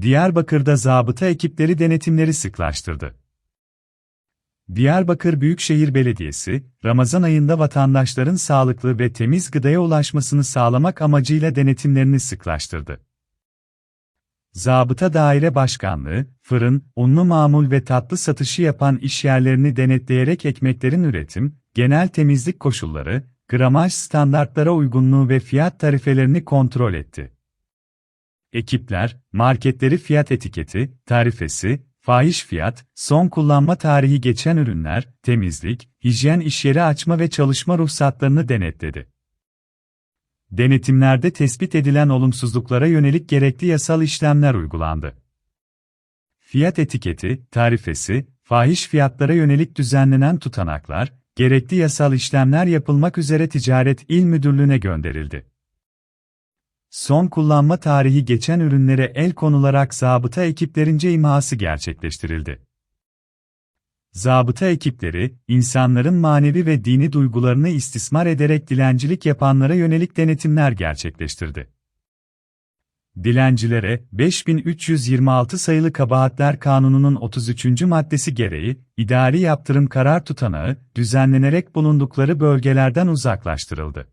Diyarbakır'da zabıta ekipleri denetimleri sıklaştırdı. Diyarbakır Büyükşehir Belediyesi, Ramazan ayında vatandaşların sağlıklı ve temiz gıdaya ulaşmasını sağlamak amacıyla denetimlerini sıklaştırdı. Zabıta Daire Başkanlığı, fırın, unlu mamul ve tatlı satışı yapan işyerlerini denetleyerek ekmeklerin üretim, genel temizlik koşulları, gramaj standartlara uygunluğu ve fiyat tarifelerini kontrol etti. Ekipler, marketleri fiyat etiketi, tarifesi, fahiş fiyat, son kullanma tarihi geçen ürünler, temizlik, hijyen işyeri açma ve çalışma ruhsatlarını denetledi. Denetimlerde tespit edilen olumsuzluklara yönelik gerekli yasal işlemler uygulandı. Fiyat etiketi, tarifesi, fahiş fiyatlara yönelik düzenlenen tutanaklar, gerekli yasal işlemler yapılmak üzere Ticaret İl Müdürlüğü'ne gönderildi. Son kullanma tarihi geçen ürünlere el konularak zabıta ekiplerince imhası gerçekleştirildi. Zabıta ekipleri, insanların manevi ve dini duygularını istismar ederek dilencilik yapanlara yönelik denetimler gerçekleştirdi. Dilencilere, 5326 sayılı Kabahatler Kanunu'nun 33. maddesi gereği, idari yaptırım karar tutanağı, düzenlenerek bulundukları bölgelerden uzaklaştırıldı.